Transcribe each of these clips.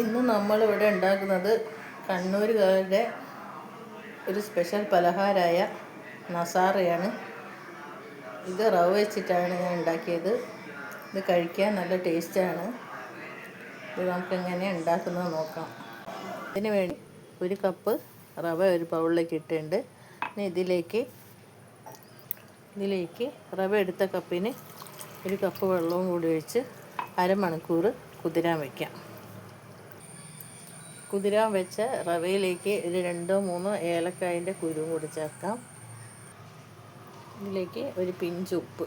ഇന്ന് നമ്മളിവിടെ ഉണ്ടാക്കുന്നത് കണ്ണൂരുകാരുടെ ഒരു സ്പെഷ്യൽ പലഹാരമായ നസാറയാണ്. ഇത് റവ വെച്ചിട്ടാണ് ഞാൻ ഉണ്ടാക്കിയത്. ഇത് കഴിക്കാൻ നല്ല ടേസ്റ്റാണ്. ഇത് നമുക്ക് എങ്ങനെ ഉണ്ടാക്കുന്നത് നോക്കാം. ഇതിന് വേണ്ടി ഒരു കപ്പ് റവ ഒരു ബൗളിലേക്ക് ഇട്ടിട്ടുണ്ട്. ഇനി ഇതിലേക്ക് ഇതിലേക്ക് റവ എടുത്ത കപ്പിന് ഒരു കപ്പ് വെള്ളവും കൂടി ഒഴിച്ച് അരമണിക്കൂർ കുതിരാൻ വയ്ക്കാം കുതിരാൻ വെച്ച റവയിലേക്ക് ഒരു രണ്ടോ മൂന്നോ ഏലക്കായന്റെ കുരുവും കൂടി ചേർക്കാം. ഇതിലേക്ക് ഒരു പിഞ്ച് ഉപ്പ്.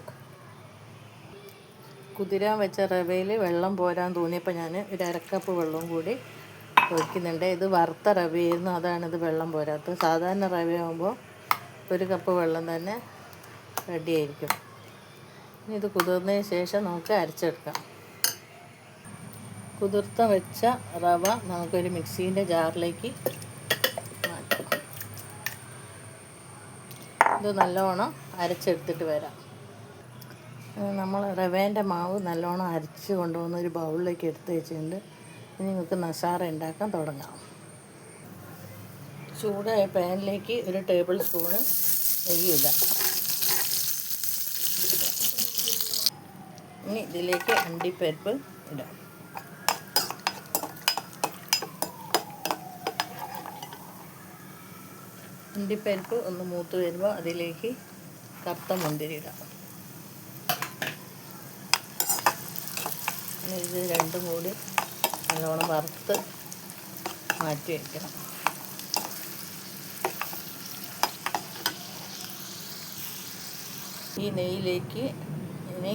കുതിരാൻ വെച്ച റവയിൽ വെള്ളം പോരാൻ തോന്നിയപ്പോൾ ഞാൻ ഒരു അരക്കപ്പ് വെള്ളവും കൂടി ഒഴിക്കുന്നുണ്ട്. ഇത് വറുത്ത റവയായിരുന്നു അതാണ് ഇത് വെള്ളം പോരാത്തത്. സാധാരണ റവയാകുമ്പോൾ ഒരു കപ്പ് വെള്ളം തന്നെ റെഡിയായിരിക്കും ഇനി ഇത് കുതിർന്നതിന് ശേഷം നമുക്ക് അരച്ചെടുക്കാം. കുതിർത്ത വെച്ച റവ നമുക്കൊരു മിക്സീന്റെ ജാറിലേക്ക് മാറ്റാം. ഇത് നല്ലോണം അരച്ചെടുത്തിട്ട് വരാം. നമ്മൾ റവേന്റെ മാവ് നല്ലോണം അരച്ച് കൊണ്ടുവന്ന് ഒരു ബൗളിലേക്ക് എടുത്ത് വെച്ചിട്ടുണ്ട്. ഇനി നമുക്ക് നസാറ ഉണ്ടാക്കാൻ തുടങ്ങാം. ചൂടായ പാനിലേക്ക് ഒരു ടേബിൾ സ്പൂണ് നെയ്യ് ഇടാം. ഇനി ഇതിലേക്ക് അണ്ടിപ്പരിപ്പ് ഇടാം. അണ്ടിപ്പരിപ്പ് ഒന്ന് മൂത്ത് വരുമ്പോൾ അതിലേക്ക് കറുത്ത മുന്തിരി ഇടാം. ഇത് രണ്ടും കൂടി നല്ലോണം വറുത്ത് മാറ്റി വയ്ക്കണം ഈ നെയ്യിലേക്ക് ഇനി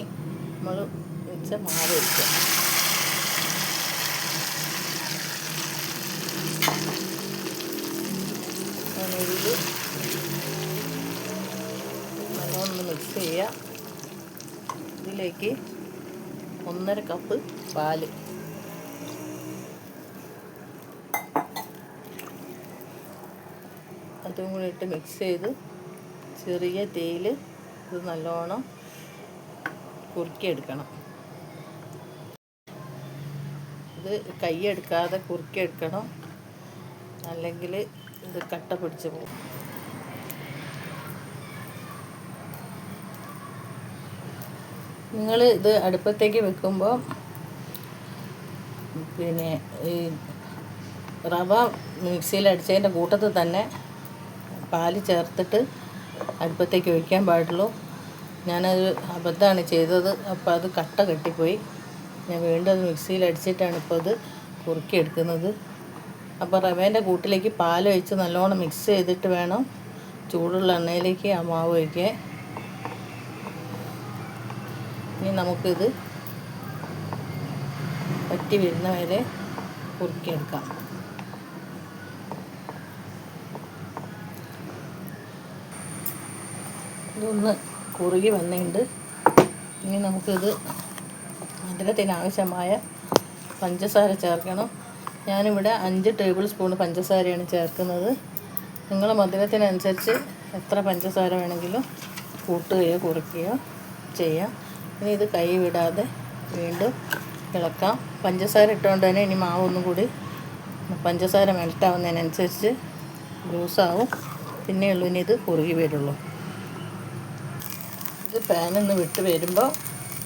നമ്മൾ വെച്ച് മാറി വയ്ക്കുക നെയ്യിൽ നല്ലോണം മിക്സ് ചെയ്യുക ഇതിലേക്ക് ഒന്നര കപ്പ് പാൽ. അതും കൂടി ഇട്ട് മിക്സ് ചെയ്ത് ചെറിയ തേയിൽ ഇത് നല്ലോണം കുറുക്കിയെടുക്കണം. ഇത് കൈയെടുക്കാതെ കുറുക്കിയെടുക്കണം. അല്ലെങ്കിൽ ഇത് കട്ട പിടിച്ച് പോകും നിങ്ങൾ ഇത് അടുപ്പത്തേക്ക് വെക്കുമ്പോൾ പിന്നെ ഈ റവ മിക്സിയിൽ അടിച്ചതിന്റെ കൂട്ടത്തിൽ തന്നെ പാൽ ചേർത്തിട്ട് അടുപ്പത്തേക്ക് ഒഴിക്കാൻ പാടുള്ളൂ. ഞാനത് അബദ്ധമാണ് ചെയ്തത്. അപ്പോൾ അത് കട്ട കെട്ടിപ്പോയി. ഞാൻ വീണ്ടും അത് മിക്സിയിൽ അടിച്ചിട്ടാണ് ഇപ്പോൾ അത് കുറുക്കിയെടുക്കുന്നത്. അപ്പോൾ റവേന്റെ കൂട്ടിലേക്ക് പാലൊഴിച്ച് നല്ലോണം മിക്സ് ചെയ്തിട്ട് വേണം ചൂടുള്ള എണ്ണയിലേക്ക് ആ മാവ് ഒഴിക്കാൻ. ഇനി നമുക്കിത് വറ്റി വരുന്ന വരെ കുറുക്കിയെടുക്കാം. ഇതൊന്ന് കുറുകി വന്നിട്ടുണ്ട്. ഇനി നമുക്കിത് അതിനകത്തിനാവശ്യമായ പഞ്ചസാര ചേർക്കണം. ഞാനിവിടെ അഞ്ച് ടേബിൾ സ്പൂൺ പഞ്ചസാരയാണ് ചേർക്കുന്നത്. നിങ്ങൾ മധുരത്തിനനുസരിച്ച് എത്ര പഞ്ചസാര വേണമെങ്കിലും കൂട്ടുകയോ കുറയ്ക്കുകയോ ചെയ്യാം. ഇനി ഇത് കൈവിടാതെ വീണ്ടും ഇളക്കാം. പഞ്ചസാര ഇട്ടുകൊണ്ട് തന്നെ ഇനി മാവ് ഒന്നും കൂടി പഞ്ചസാര മെൽട്ടാവുന്നതിനനുസരിച്ച് ലൂസാവും. പിന്നെയുള്ളൂ ഇനി ഇത് കുറുകി വരുള്ളൂ. ഇത് പാനൊന്ന് നിന്ന് വിട്ട് വരുമ്പോൾ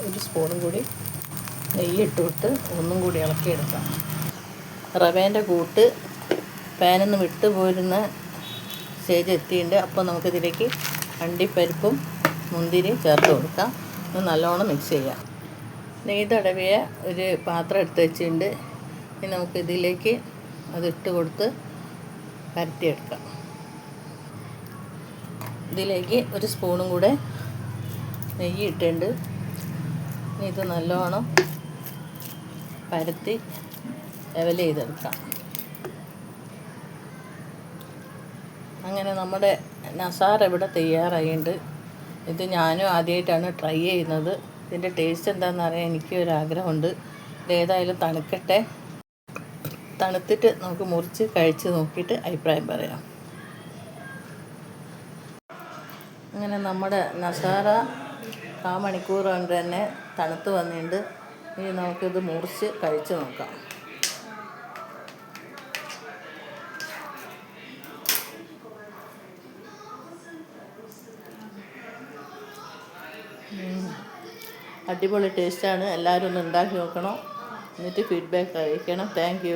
ഒരു സ്പൂണും കൂടി നെയ്യ് ഇട്ട് ഒന്നും കൂടി ഇളക്കിയെടുക്കാം. റവേന്റെ കൂട്ട് പാനിൽ വിട്ട് പോരുന്ന സ്റ്റേജ് എത്തിയിട്ടുണ്ട്. അപ്പോൾ നമുക്കിതിലേക്ക് അണ്ടിപ്പരിപ്പും മുന്തിരിയും ചേർത്ത് കൊടുക്കാം. ഇത് നല്ലോണം മിക്സ് ചെയ്യാം. നെയ്തടവിയ ഒരു പാത്രം എടുത്ത് വെച്ചിട്ടുണ്ട്. ഇനി നമുക്കിതിലേക്ക് അതിട്ട് കൊടുത്ത് പരത്തിയെടുക്കാം. ഇതിലേക്ക് ഒരു സ്പൂണും കൂടെ നെയ്യ് ഇട്ടിട്ടുണ്ട്. ഇത് നല്ലോണം പരത്തി ലെവൽ ചെയ്തെടുക്കാം. അങ്ങനെ നമ്മുടെ നസാർ ഇവിടെ തയ്യാറായിട്ടുണ്ട് ഇത് ഞാനും ആദ്യമായിട്ടാണ് ട്രൈ ചെയ്യുന്നത്. ഇതിന്റെ ടേസ്റ്റ് എന്താണെന്ന് അറിയാൻ എനിക്കും ഒരു ആഗ്രഹമുണ്ട് ഏതായാലും തണുക്കട്ടെ. തണുത്തിട്ട് നമുക്ക് മുറിച്ച് കഴിച്ച് നോക്കിയിട്ട് അഭിപ്രായം പറയാം. അങ്ങനെ നമ്മുടെ നസാറ ആ മണിക്കൂർ കൊണ്ട് തന്നെ തണുത്ത് വന്നിട്ടുണ്ട്. ഇനി നമുക്കിത് മുറിച്ച് കഴിച്ച് നോക്കാം. അടിപൊളി ടേസ്റ്റാണ് എല്ലാവരും ഒന്ന് ഉണ്ടാക്കി നോക്കണം. എന്നിട്ട് ഫീഡ്ബാക്ക് അറിയിക്കണം. താങ്ക്